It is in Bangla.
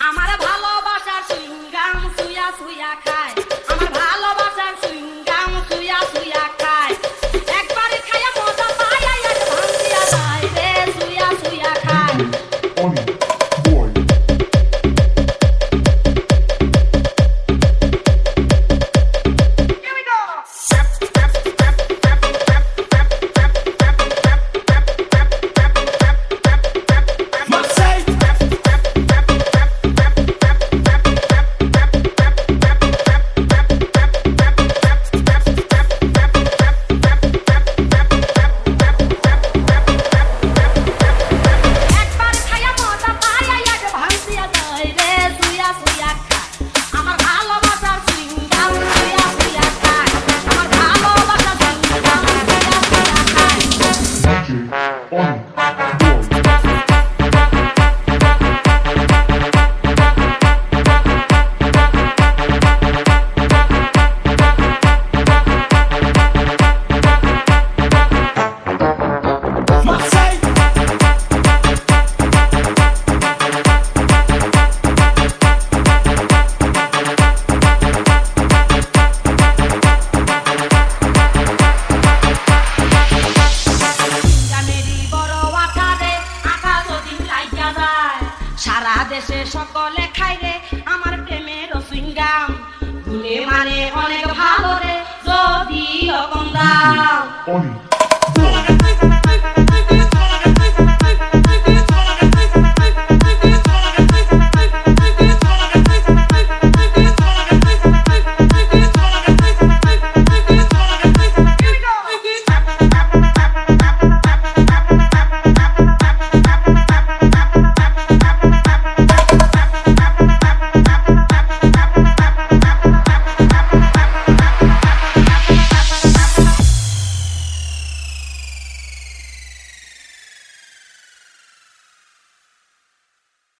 আমারা one. যায়। সারা দেশে সকলে খাই রে আমার প্রেমের সিঙ্গাম গুলে মানে অনেক ভালো রে যদি কম